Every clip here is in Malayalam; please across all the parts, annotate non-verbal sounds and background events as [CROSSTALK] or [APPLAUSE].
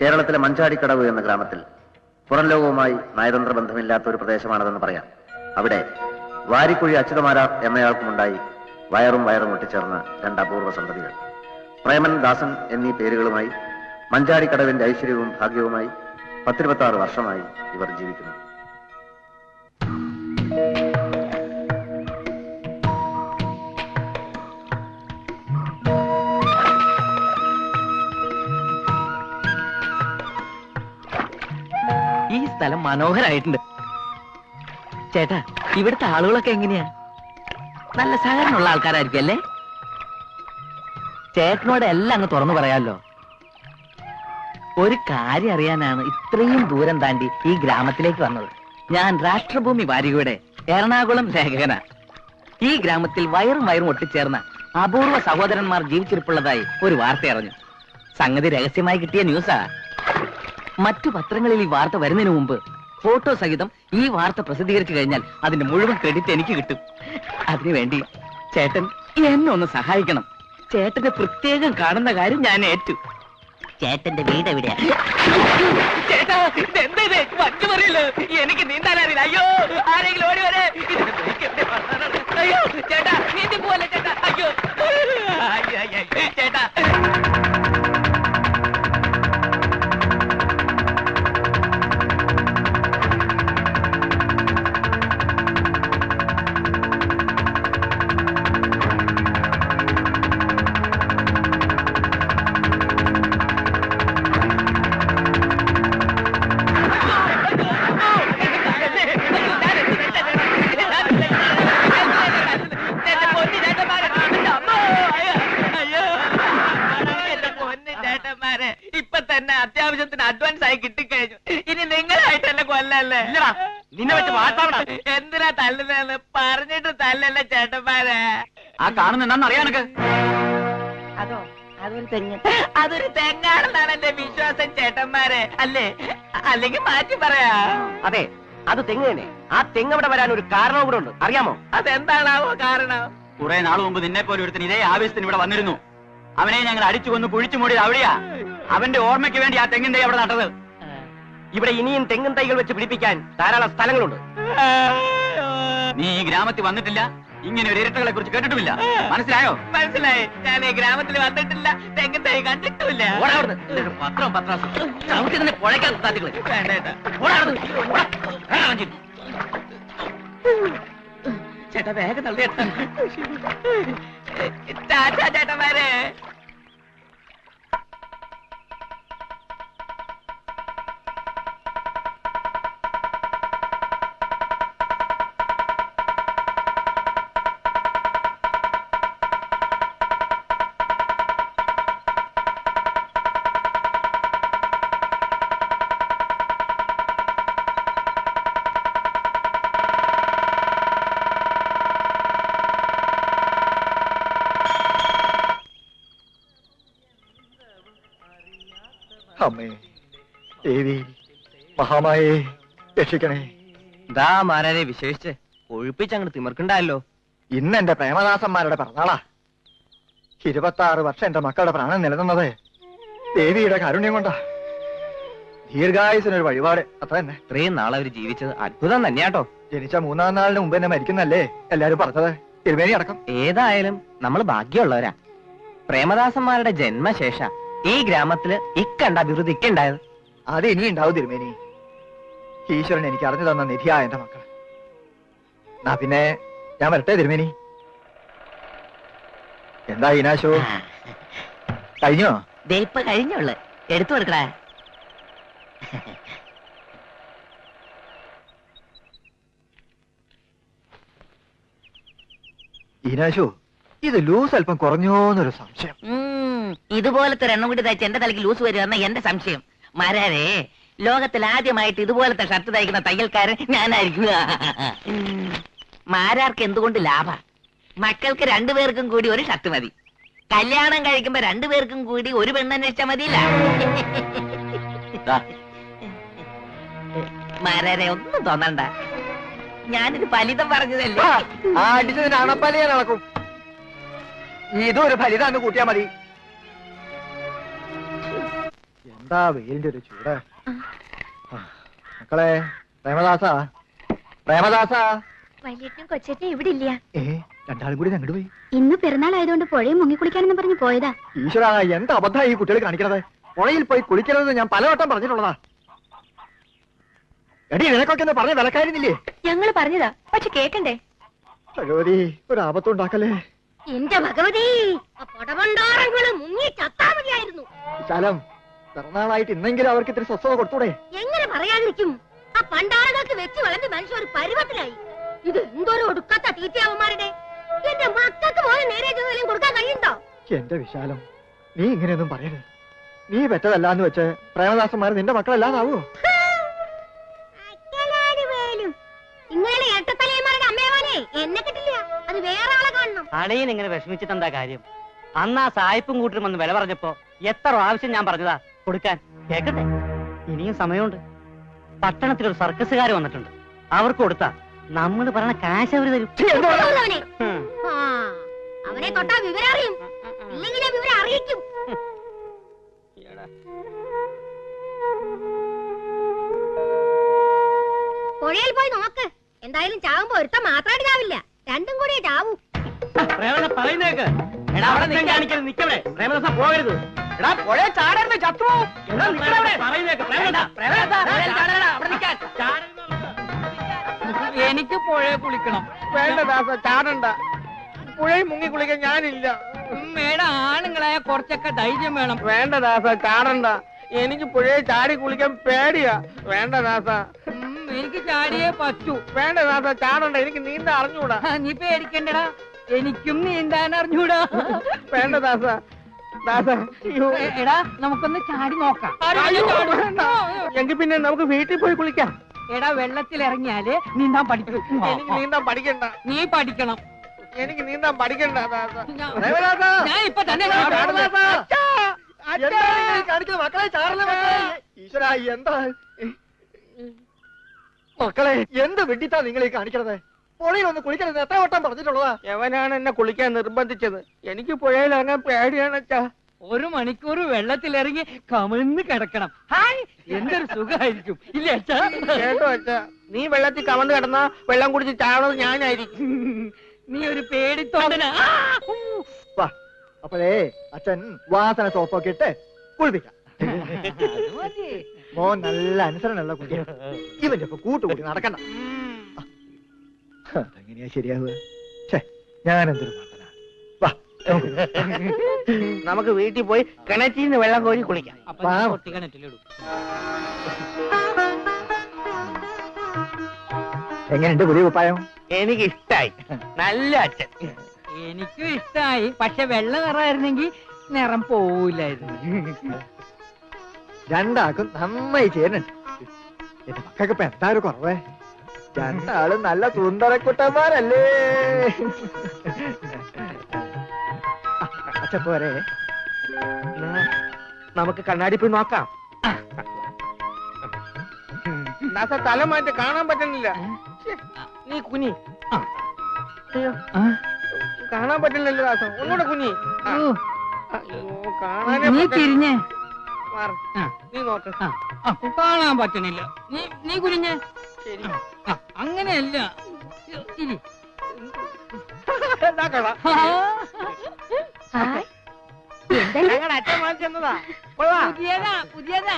കേരളത്തിലെ മഞ്ചാടിക്കടവ് എന്ന ഗ്രാമത്തിൽ പുറം ലോകവുമായി നയതന്ത്ര ബന്ധമില്ലാത്ത ഒരു പ്രദേശമാണതെന്ന് പറയാം. അവിടെ വാരിക്കുഴി അച്യുതമാരാർ എന്നയാൾക്കുമുണ്ടായി വയറും വയറും ഒട്ടിച്ചേർന്ന രണ്ട് അപൂർവ സന്തതികൾ. പ്രേമൻ ദാസൻ എന്നീ പേരുകളുമായി മഞ്ചാടിക്കടവിന്റെ ഐശ്വര്യവും ഭാഗ്യവുമായി പത്തിരുപത്താറ് വർഷമായി ഇവർ ജീവിക്കുന്നു. സ്ഥലം മനോഹരായിട്ടുണ്ട്. ചേട്ടാ ഇവിടുത്തെ ആളുകളൊക്കെ എങ്ങനെയാ? നല്ല സഹകരണമുള്ള ആൾക്കാരായിരിക്കും അല്ലേ? ചേട്ടനോട് എല്ലാം അങ്ങ് തുറന്നു പറയാമല്ലോ. ഒരു കാര്യം അറിയാനാണ് ഇത്രയും ദൂരം താണ്ടി ഈ ഗ്രാമത്തിലേക്ക് വന്നത്. ഞാൻ രാഷ്ട്രഭൂമി വാരികയുടെ എറണാകുളം ലേഖകനാ ഈ ഗ്രാമത്തിൽ വയറും വയറും ഒട്ടിച്ചേർന്ന അപൂർവ സഹോദരന്മാർ ജീവിച്ചിരിപ്പുള്ളതായി ഒരു വാർത്ത അറിഞ്ഞു. സംഗതി രഹസ്യമായി കിട്ടിയ ന്യൂസാ. മറ്റു പത്രങ്ങളിൽ ഈ വാർത്ത വരുന്നതിന് മുമ്പ് ഫോട്ടോ സഹിതം ഈ വാർത്ത പ്രസിദ്ധീകരിച്ചു കഴിഞ്ഞാൽ അതിന്റെ മുഴുവൻ ക്രെഡിറ്റ് എനിക്ക് കിട്ടും. അതിനുവേണ്ടി ചേട്ടൻ എന്നെ ഒന്ന് സഹായിക്കണം. ചേട്ടന്റെ പ്രത്യേകം കാണുന്ന കാര്യം ഞാൻ ഏറ്റു. ചേട്ടന്റെ വീട് എവിടെയാ? ചേട്ടാ എനിക്ക് നീന്താൻ അറിയില്ല. അയ്യോ ആരെങ്കിലും ഓടി കിട്ടിക്കഴിഞ്ഞു. ഇനി നിങ്ങളായിട്ട് എന്നെ കൊല്ലല്ലേ? നിന്നെ വെച്ച് വാട്ടാവണ എന്തിനാ തല്ലുന്നതെന്ന് പറഞ്ഞിട്ട് തല്ലല്ലേ ചേട്ടന്മാരെ? ആ കാണുന്ന എന്താണെന്ന് അറിയാനൊക്കെ അതോ അതൊരു തെങ്ങ്. അതൊരു തെങ്ങാണെന്നാണ് എന്റെ വിശ്വാസം ചേട്ടന്മാരെ. അല്ലേ? അല്ലെങ്കിൽ മാറ്റി പറയാ. അതെ അത് തെങ്ങ് തന്നെ. ആ തെങ്ങ് അവിടെ വരാൻ ഒരു കാരണവും കൂടെ ഉണ്ട്. അറിയാമോ? അതെന്താണാവോ കാരണം? കുറെ നാൾ മുമ്പ് നിന്നെ പോലെ ഒരുത്തിന് ഇതേ ആവേശത്തിന് ഇവിടെ വന്നിരുന്നു. അവനെ ഞങ്ങൾ അടിച്ചു കൊന്ന് കുഴിച്ചു മൂടിയത് അവിടെയാ. അവന്റെ ഓർമ്മയ്ക്ക് വേണ്ടി ആ തെങ്ങിന്റെ അവിടെ നട്ടത്. ഇവിടെ ഇനിയും തെങ്ങും തൈകൾ വെച്ച് പിടിപ്പിക്കാൻ ധാരാളം സ്ഥലങ്ങളുണ്ട്. നീ ഈ ഗ്രാമത്തിൽ വന്നിട്ടില്ല? ഇങ്ങനെ ഒരു ഇരട്ടകളെ കുറിച്ച് കേട്ടിട്ടുമില്ല. മനസ്സിലായോ? മനസ്സിലായി. ഞാൻ ഈ ഗ്രാമത്തിൽ വന്നിട്ടില്ല. തെങ്ങും തൈ കണ്ടിട്ടുമില്ല. അവിടുന്ന്. പത്രം പത്രം തന്നെ പുഴയ്ക്കാൻ വഞ്ചി. ചേട്ടാ വേഗം തള്ളിയേട്ടാ ടാറ്റാ ചേട്ടന്മാരെ. അമ്മേ ദേവി മഹാമായേ രക്ഷിക്കണേ. ദാ മാരാരെ വിശേഷിച്ച് ഒഴിപ്പിച്ചങ്ങോട്ട് തിമിർക്കണ്ടല്ലോ ഇന്ന് എന്റെ പ്രേമദാസന്മാരുടെ പിറന്നാളാ. ഇരുപത്തി ആറ് വർഷം എന്റെ മക്കളുടെ പ്രാണൻ നിലനിന്നത് ദേവിയുടെ കാരുണ്യം കൊണ്ടാ. ദീർഘായുസിനൊരു വഴിപാട് അത്ര തന്നെ. ഇത്രയും നാളെ അവർ ജീവിച്ചത് അത്ഭുതം തന്നെയാട്ടോ. ജനിച്ച മൂന്നാം നാളിന് മുമ്പ് എന്നെ മരിക്കുന്നല്ലേ എല്ലാരും പറഞ്ഞത്? തിരുമേനി അടക്കം. ഏതായാലും നമ്മൾ ഭാഗ്യമുള്ളവരാ. പ്രേമദാസന്മാരുടെ ജന്മശേഷ ഈ ഗ്രാമത്തിൽ ഇക്കണ്ട അഭിവൃദ്ധി ഇക്കണ്ടായത്? അത് ഇനി ഉണ്ടാവും തിരുമേനി. ഈശ്വരൻ എനിക്ക് അറിഞ്ഞു തന്ന നിധിയായ എന്റെ മക്കൾ എന്നാ പിന്നെ ഞാൻ വരട്ടെ തിരുമേനി. എന്താ ഈനാശു? കഴിഞ്ഞോ? ദേ ഇപ്പൊ കഴിഞ്ഞുള്ളു എടുത്തു കൊടുക്കടാ. ഈനാശു ഇത് ലൂസ് അല്പം കുറഞ്ഞോന്നൊരു സംശയം. ഇതുപോലത്തെ എണ്ണം കൂടി തയ്ച്ച് എന്റെ തലയ്ക്ക് ലൂസ് വരുമെന്ന എന്റെ സംശയം. മരാരെ ലോകത്തിൽ ആദ്യമായിട്ട് ഇതുപോലത്തെ ഷർട്ട് തയ്ക്കുന്ന തയ്യൽക്കാരൻ ഞാനായിരിക്കും. മാരാർക്ക് എന്തുകൊണ്ട് ലാഭ? മക്കൾക്ക് രണ്ടുപേർക്കും കൂടി ഒരു ഷർട്ട് മതി. കല്യാണം കഴിക്കുമ്പോ രണ്ടുപേർക്കും കൂടി ഒരു പെണ്ണന്വേഷിച്ച മതിയില്ല. മാരാരെ ഒന്നും തോന്നണ്ട. ഞാനിത് ഫലിതം പറഞ്ഞതല്ലേ? അടിച്ചതിന് നടക്കും ഞാൻ അളക്കും. ഇതൊരു ഫലിതാന്ന് കൂട്ടിയാ മതി. എന്താ വെയിലിന്റെ ഒരു ചൂട്. മക്കളെ പ്രേമദാസ പ്രേമദാസ. വലിയേട്ടനും കൊച്ചേട്ടനും ഇവിടെ ഇല്ല. ഏ രണ്ടാളും കൂടി അങ്ങോട്ട് പോയി. ഇന്ന് പെരുന്നാൾ ആയതുകൊണ്ട് പുഴയിൽ മുങ്ങിക്കുളിക്കാനെന്ന് പറഞ്ഞു പോയതാ. ഈശ്വര എന്ത് അബദ്ധ ഈ കുട്ടികൾ കാണിക്കണത്? പുഴയിൽ പോയി കുളിക്കരുതെന്ന് ഞാൻ പലവട്ടം പറഞ്ഞിട്ടുള്ളതാ. എടി നിനക്കൊക്കെ ഒന്ന് പറഞ്ഞ വിലക്കായിരുന്നില്ലേ ഞങ്ങൾ പറഞ്ഞതാ പക്ഷെ കേക്കണ്ടേ? ഭഗവതി ഒരു ആപത്തുണ്ടാക്കല്ലേ എന്റെ ഭഗവതി മുങ്ങി ചത്താ മതിയായിരുന്നു. വിശാലം പിറന്നാളായിട്ട് ഇന്നെങ്കിലും അവർക്ക് ഇത്തിരി സ്വസ്ഥത കൊടുത്തൂടെ? എങ്ങനെ പറയാതിരിക്കും? ആ പണ്ടാറങ്ങൾക്ക് വെച്ച് വളർന്ന് മനുഷ്യ ഒരു പരുവത്തിലായി. ഇത് എന്തോരം ഒടുക്കാത്ത തീറ്റയാവന്മാരുടെ? എന്റെ മക്കൾക്ക് പോലും നേരെ ജോലിയും കൊടുക്കാൻ കഴിയുണ്ടോ എന്റെ വിശാലം നീ ഇങ്ങനെയൊന്നും പറയരുത്. നീ പെറ്റതല്ലാന്ന് വെച്ച് പ്രേമദാസന്മാർ നിന്റെ മക്കളല്ലാതാവോ? അക്കലാരുവേലും. ഇങ്ങനെ എട്ടത്തലയന്മാരുടെ അമ്മയവാനെ എന്നെ കിട്ടില്ല. അത് വേറെ ആളെ കാണണം. അളിയൻ ഇങ്ങനെ വിഷമിച്ചിട്ട് കാര്യം? അന്ന് ആ സായിപ്പും കൂട്ടരും വന്ന് വില പറഞ്ഞപ്പോ എത്ര ആവശ്യം ഞാൻ പറഞ്ഞതാ? കൊടുക്കാൻ കേക്കട്ടെ? ഇനിയും സമയമുണ്ട്. പട്ടണത്തിൽ ഒരു സർക്കസുകാർ വന്നിട്ടുണ്ട്. അവർക്ക് കൊടുത്ത നമ്മൾ പറഞ്ഞ കാശ് അവർ തരും. അവനെ അവനെ തൊട്ടാ വിവരം അറിയും ഇല്ലെങ്കിൽ വിവരം അറിയിക്കും. പുഴയിൽ പോയി നോക്ക്. എന്തായാലും ചാവുമ്പോ ഒരുത്തം മാത്രമായിട്ട് ചാവില്ല. രണ്ടും കൂടിയേ ചാവൂ. പ്രേമദാസ പറയുന്നേക്ക്. എടാ അവിടെ കാണിക്കരുത്. നിക്കവിടെ. പ്രേമദാസ പോകരുത്. എടാ പുഴ ചാടരുത് ചത്തു എടാ നിക്കവിടെ പറയുന്നേക്ക് എനിക്ക് പുഴയെ കുളിക്കണം. വേണ്ട ദാസ ചാടണ്ട. പുഴയിൽ മുങ്ങി കുളിക്കാൻ ഞാനില്ല. മേട ആണുങ്ങളായ കുറച്ചൊക്കെ ധൈര്യം വേണം. വേണ്ട ദാസ ചാടണ്ട. എനിക്ക് പുഴയെ ചാടി കുളിക്കാൻ പേടിയാ. വേണ്ട ദാസ. എനിക്ക് ചാടിയേ പറ്റൂ. വേണ്ട ദാസ ചാടണ്ട. എനിക്ക് നീന്താ അറിഞ്ഞൂടാ. നീ പേടിക്കണ്ടടാ. എനിക്കും നീന്താൻ അറിഞ്ഞൂടാ. വേണ്ട ദാസ. എടാ നമുക്കൊന്ന് ചാടി നോക്കാം. എങ്കിൽ പിന്നെ നമുക്ക് വീട്ടിൽ പോയി കുളിക്കാം. എടാ വെള്ളത്തിൽ ഇറങ്ങിയാൽ നീന്താൻ പഠിക്കും. എനിക്ക് നീന്താൻ പഠിക്കണ്ട. നീ പഠിക്കണം. എനിക്ക് നീന്താൻ പഠിക്കണ്ട ഞാൻ- ഇപ്പൊ തന്നെ കാണിക്കുന്നത്? മക്കളെ ചാടല്ലേ മക്കളെ? ഈശ്വര എന്താ? മക്കളെ എന്ത് വെട്ടിത്താ നിങ്ങൾ ഈ കാണിക്കണത്? പൊളിയിൽ ഒന്ന് കുളിക്കരുത്. എത്ര വട്ടം പറഞ്ഞിട്ടുള്ളതാ? എവനാണ് എന്നെ കുളിക്കാൻ നിർബന്ധിച്ചത്? എനിക്ക് പുഴയിൽ ഇറങ്ങാൻ പേടിയാണ് അച്ഛാ. ഒരു മണിക്കൂർ വെള്ളത്തിലിറങ്ങി കമിഴ്ന്ന് കിടക്കണം. ഹായ് എന്തൊരു സുഖമായിരിക്കും. ഇല്ലേ അച്ഛാ? കേട്ടോ അച്ഛാ. നീ വെള്ളത്തിൽ കമന്ന് കിടന്ന വെള്ളം കുടിച്ച് ചാവണത് ഞാനായിരിക്കും. നീ ഒരു പേടിത്തോടന! വാ അപ്പോഴേ അച്ഛൻ വാസന സോപ്പൊക്കെ ഇട്ട് കുളിപ്പിക്കാം. മോൻ നല്ല അനുസരണമുള്ള കുട്ടിയാണ്. ഇവന്റെ ഇപ്പൊ കൂട്ടുകൂടി നടക്കണ്ട. അതെങ്ങനെയാ ശരിയാവുക? ഞാനെന്തൊരു ഞാൻ എന്തൊരു [LAUGHS] നമുക്ക് വീട്ടിൽ പോയി കിണറ്റിൽ നിന്ന് വെള്ളം കോരി കുളിക്കാം. എങ്ങനെയുണ്ട് പുതിയ കുപ്പായം? എനിക്ക് ഇഷ്ടായി നല്ല അച്ഛൻ. എനിക്കും ഇഷ്ടായി. പക്ഷെ വെള്ള നിറമായിരുന്നെങ്കിൽ നിറം പോവില്ലായിരുന്നു. രണ്ടാക്കും നന്നായി ചേരുന്നുണ്ട്. എന്റെ മക്കൾക്ക് ഇപ്പൊ എന്താ ഒരു കുറവേ? രണ്ടാളും നല്ല സുന്ദരക്കുട്ടന്മാരല്ലേ? അച്ഛ പോരെ. നമുക്ക് കണ്ണാടി പോയി നോക്കാം. ദാസ തല മാറ്റി കാണാൻ പറ്റുന്നില്ല. നീ കുനി അയ്യോ. കാണാൻ പറ്റില്ലല്ലോ ദാസ ഒന്നുകൂടെ കുനി നീ തിരിഞ്ഞേ. നീ നോക്ക. കാണാൻ പറ്റണില്ല നീ നീ കുനിഞ്ഞേ ശരി. അങ്ങനെയല്ല. പുതിയതാ പുതിയതാ.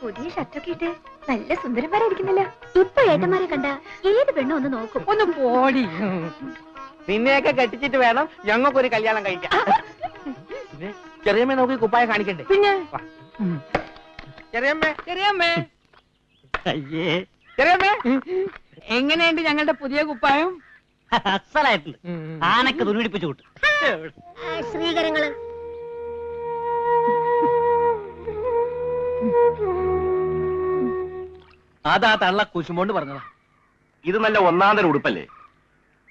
പുതിയ ഷർട്ടൊക്കെ ഇട്ട് നല്ല സുന്ദരന്മാരായിരിക്കുന്നില്ല. ഇപ്പൊ ഏട്ടന്മാരെ കണ്ട ഏത് പെണ്ണും ഒന്ന് നോക്കും. ഒന്ന് പോടി. നിന്നെയൊക്കെ കെട്ടിച്ചിട്ട് വേണം ഞങ്ങൾക്കൊരു കല്യാണം കഴിക്കാം ചെറിയമ്മേ ചെറിയമ്മ നോക്കി കുപ്പായ കാണിക്കണ്ടേ? പിന്നെ? ചെറിയമ്മേ. ചെറിയമ്മേ. അയ്യേ. ചെറിയമ്മേ എങ്ങനെയുണ്ട് ഞങ്ങളുടെ പുതിയ കുപ്പായം? അസലായിട്ടുണ്ട്. ആനക്ക് തുണിപിടിപ്പിച്ചു കൂട്ടും ശ്രീകരങ്ങൾ അതാ തള്ള കുശുമോണ്ട് പറഞ്ഞതാ. ഇത് നല്ല ഒന്നാന്തര ഉടുപ്പല്ലേ?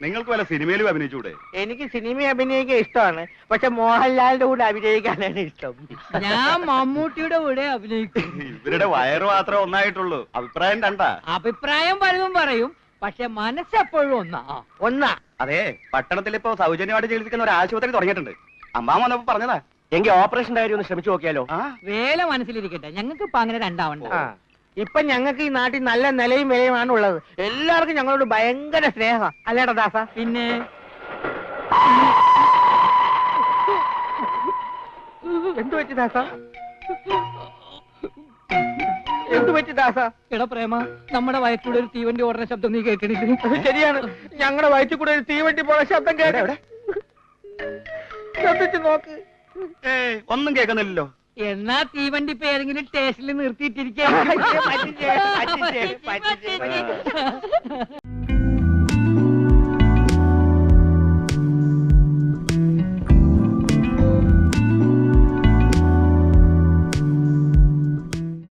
നിങ്ങൾക്ക് വല്ല സിനിമയിലും അഭിനയിച്ചൂടെ? എനിക്ക് സിനിമ അഭിനയിക്കാൻ ഇഷ്ടമാണ്. പക്ഷെ മോഹൻലാലിന്റെ കൂടെ അഭിനയിക്കാനാണ് ഇഷ്ടം. ഞാൻ മമ്മൂട്ടിയുടെ കൂടെ അഭിനയിക്കും. ഇവരുടെ വയറ് മാത്രമേ ഒന്നായിട്ടുള്ളൂ. അഭിപ്രായം കണ്ട അഭിപ്രായം പലതും പറയും. പക്ഷെ മനസ്സെപ്പോഴും ഒന്നാ. ഒന്നാ. അതെ പട്ടണത്തിൽ ഇപ്പൊ സൗജന്യമായിട്ട് ചികിത്സിക്കുന്ന ഒരു ആശുപത്രി തുടങ്ങിയിട്ടുണ്ട്. അമ്മാ വന്നപ്പോ പറഞ്ഞതാ. എങ്കിൽ ഓപ്പറേഷൻ കാര്യം ഒന്ന് ശ്രമിച്ചു നോക്കിയാലോ? വേല മനസ്സിലിരിക്കട്ടെ. ഞങ്ങൾക്ക് ഇപ്പൊ അങ്ങനെ രണ്ടാവണ്ട. ആ. ഇപ്പൊ ഞങ്ങൾക്ക് ഈ നാട്ടിൽ നല്ല നിലയും വിലയുമാണ് ഉള്ളത്. എല്ലാവർക്കും ഞങ്ങളോട് ഭയങ്കര സ്നേഹം അല്ലേടാ ദാസ? പിന്നെ? എന്തു പറ്റി ദാസ? എന്തു പറ്റി ദാസ? എടാ പ്രേമ നമ്മുടെ വയറ്റിലൂടെ ഒരു തീവണ്ടി ഓടുന്ന ശബ്ദം നീ കേൾക്കണില്ല? ശരിയാണ്. ഞങ്ങളുടെ വയറ്റിൽ കൂടെ ഒരു തീവണ്ടി പോണ ശബ്ദം കേട്ടെ ശ്രദ്ധിച്ചു നോക്ക്. ഏയ് ഒന്നും കേൾക്കുന്നില്ലല്ലോ. എന്നാ തീവണ്ടി ഇപ്പൊ ഏതെങ്കിലും സ്റ്റേഷനിൽ നിർത്തിയിട്ടിരിക്കും.